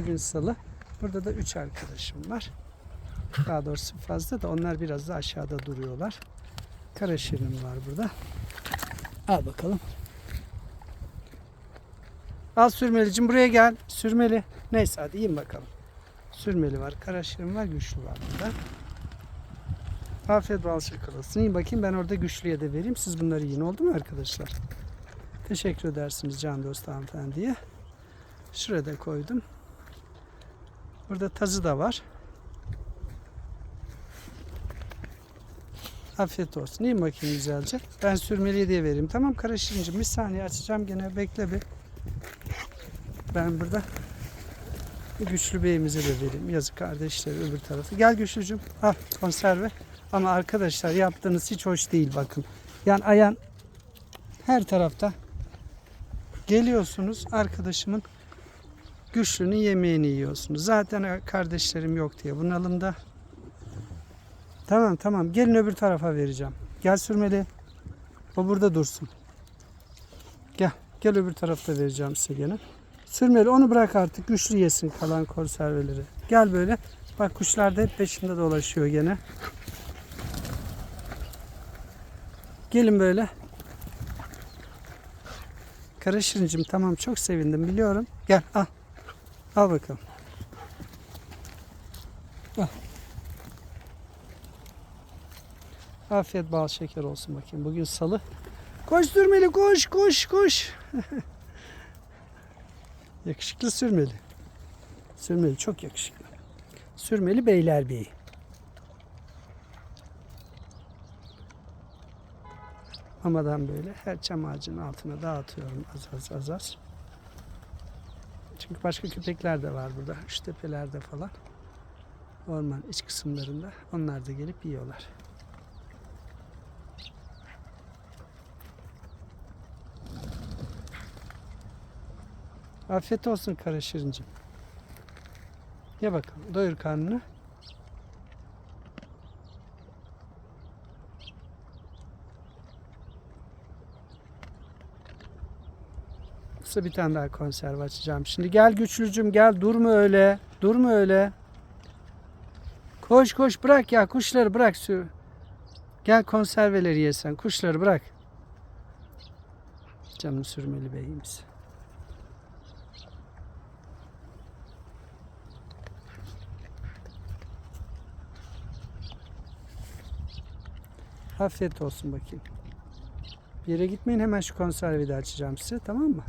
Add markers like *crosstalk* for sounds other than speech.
Bugün salı. Burada da 3 arkadaşım var. Daha doğrusu fazla da onlar biraz da aşağıda duruyorlar. Kara şirinim var burada. Al bakalım. Al sürmelicim buraya gel. Sürmeli. Neyse hadi yiyin bakalım. Sürmeli var. Kara şirin var. Güçlü var burada. Afiyet bal olsun. Yiyin bakayım ben orada güçlüye de vereyim. Siz bunları yiyin oldu mu arkadaşlar? Teşekkür edersiniz can dost hanımefendiye. Şuraya da koydum. Burada tazı da var. Afiyet olsun. Yiyin bakayım güzelce. Ben sürmeli diye vereyim. Tamam karışınca bir saniye açacağım gene bekle bir. Ben burada güçlü beyimize de vereyim. Yazık kardeşleri öbür tarafı. Gel güçlücüm. Al konserve. Ama arkadaşlar yaptığınız hiç hoş değil bakın. Yani ayan her tarafta geliyorsunuz arkadaşımın güçlünün yemeğini yiyorsunuz. Zaten kardeşlerim yok diye bunalımda. Tamam tamam gelin öbür tarafa vereceğim. Gel sürmeli. O burada dursun. Gel. Gel öbür tarafta vereceğim size gene. Sürmeli onu bırak artık güçlü yesin kalan konserveleri. Gel böyle. Bak kuşlar da hep peşinde dolaşıyor gene. Gelin böyle. Kara Şirincim tamam çok sevindim biliyorum. Gel al. Al bakalım. Al. Afiyet bal şeker olsun bakayım. Bugün salı. Koş sürmeli koş koş koş. *laughs* yakışıklı sürmeli. Sürmeli çok yakışıklı. Sürmeli Beylerbeyi. Mamadan böyle her çam ağacının altına dağıtıyorum az az az az. Çünkü başka köpekler de var burada. Şu tepelerde falan. Orman iç kısımlarında. Onlar da gelip yiyorlar. Afiyet olsun kara şirincim. Ye bakalım. Doyur karnını. Kısa bir tane daha konserve açacağım. Şimdi gel güçlücüm gel. Durma öyle. Durma öyle. Koş koş bırak ya kuşları bırak. Gel konserveleri yesen. Kuşları bırak. Canım sürmeli beyimiz. Afiyet olsun bakayım. Bir yere gitmeyin hemen şu konserveyi de açacağım size tamam mı?